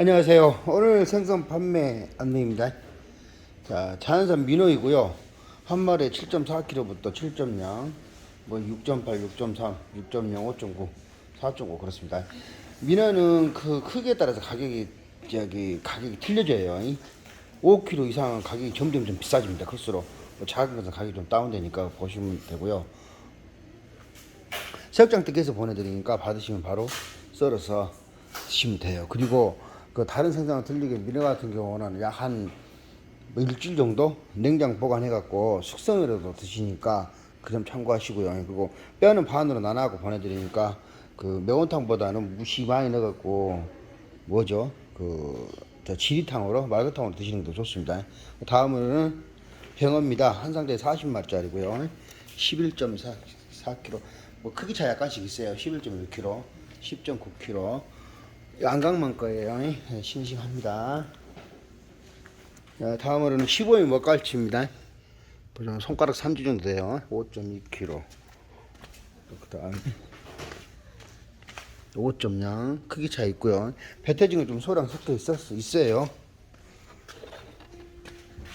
안녕하세요. 오늘 생선 판매 안내입니다. 자, 자연산 민어이고요. 한 마리에 7.4kg부터 7.0, 뭐 6.8, 6.3, 6.0, 5.9, 4.5 그렇습니다. 민어는 그 크기에 따라서 가격이 저기 가격이 틀려져요. 5kg 이상은 가격이 점점 좀 비싸집니다. 클수록 뭐 작은 것은 가격이 좀 다운되니까 보시면 되고요. 새우장 뜯겨서 보내드리니까 받으시면 바로 썰어서 드시면 돼요. 그리고 그 다른 생선과 틀리게 민어 같은 경우는 약한뭐 일주일 정도 냉장 보관해갖고 숙성으로도 드시니까 그 점 참고하시고요. 그리고 뼈는 반으로 나눠갖고 보내드리니까 그 매운탕보다는 무시 많이 넣어갖고 뭐죠? 그 저 지리탕으로 말그탕으로 드시는 게더 좋습니다. 다음으로는 병어입니다. 한 상자에 40마리짜리고요. 11.4 4kg. 뭐 크기 차이 약간씩 있어요. 11.1kg, 10.9kg. 안강만 거예요. 네, 싱싱합니다. 자, 다음으로는 15인 먹갈치입니다. 보시면 손가락 3주 정도 돼요. 5.2kg. 그 다음 5.0 크기 차이 있고요. 배태징은 좀 소량 섞여 있었, 있어요.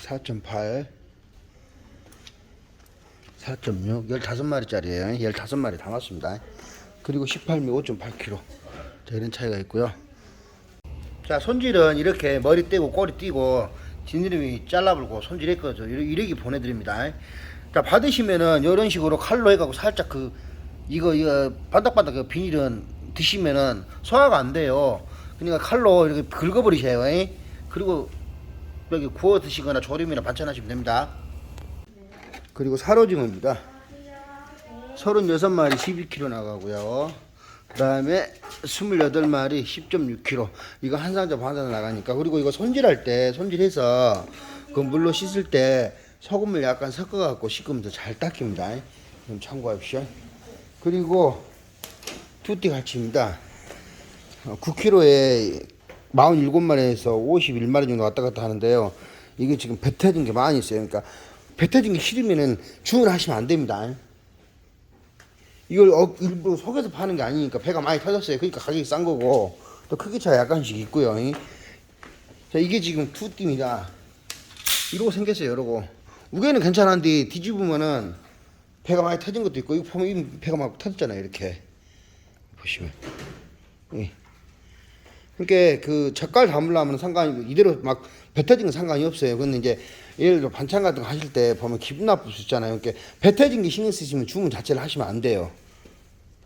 4.8 4.6 15마리짜리예요 15마리 담았습니다 그리고 18미 5.8kg 자 이런 차이가 있고요 자 손질은 이렇게 머리 떼고 꼬리 띄고 지느러미 잘라불고 손질했거든요 이러기 보내드립니다 자 받으시면은 이런 식으로 칼로 해갖고 살짝 그 이거 이거 반딱반딱 그 비닐은 드시면은 소화가 안 돼요 그러니까 칼로 이렇게 긁어버리세요 잉? 그리고 여기 구워 드시거나 조림이나 반찬하시면 됩니다 그리고 사로징어입니다. 36마리 12kg 나가고요. 그 다음에 28마리 10.6kg. 이거 한 상자 반 상자 나가니까. 그리고 이거 손질할 때, 손질해서 그 물로 씻을 때 소금을 약간 섞어갖고 씻으면 더잘 닦입니다. 좀 참고하십시오. 그리고 투띠 갈치입니다. 9kg에 47마리에서 51마리 정도 왔다 갔다 하는데요. 이게 지금 배 터진 게 많이 있어요. 그러니까 배 터진 게 싫으면은 주문하시면 안 됩니다. 이걸 어, 일부러 속에서 파는 게 아니니까 배가 많이 터졌어요. 그러니까 가격이 싼 거고 또 크기 차이 약간씩 있고요. 자 이게 지금 투띠입니다. 이러고 생겼어요. 이러고 우개는 괜찮은데 뒤집으면은 배가 많이 터진 것도 있고 이거 보면 배가 막 터졌잖아요. 이렇게 보시면. 예. 그러니까 그 젓갈 담으려면 상관이 이대로 막 뱉어진 건 상관이 없어요. 근데 이제 예를 들어 반찬 같은 거 하실 때 보면 기분 나쁠 수 있잖아요. 그러니까 뱉어진 게 신경 쓰시면 주문 자체를 하시면 안 돼요.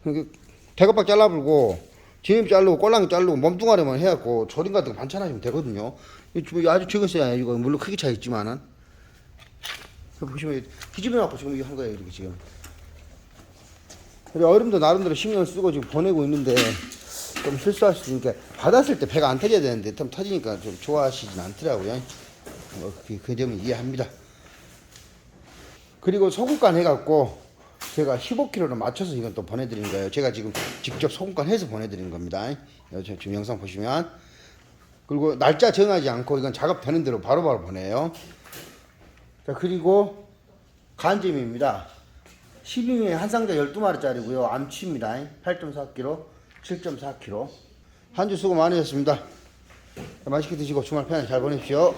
그러니까 대가박 잘라불고 지님 자르고 꼴랑이 자르고 몸뚱아리만 해갖고 조림 같은 거 반찬 하시면 되거든요. 이 주- 아주 적었어요. 이거 물론 크기 차이 있지만은 보시면 뒤집어갖고 지금 이거 한 거예요. 이렇게 지금. 그리고 어른도 나름대로 신경 쓰고 지금 보내고 있는데 좀 실수할 수 있으니까 받았을 때 배가 안 터져야 되는데 좀 터지니까 좀 좋아하시진 않더라고요. 뭐 그, 그 점은 이해합니다. 그리고 소금간 해갖고 제가 15kg로 맞춰서 이건 또 보내드린 거예요. 제가 지금 직접 소금간 해서 보내드린 겁니다. 여- 저 지금 영상 보시면 그리고 날짜 정하지 않고 이건 작업되는 대로 바로바로 보내요. 자 그리고 간잼입니다. 12미 한 상자 12마리짜리고요. 암치입니다. 8.4kg, 7.4kg. 한 주 수고 많으셨습니다. 맛있게 드시고 주말 편히 잘 보내십시오.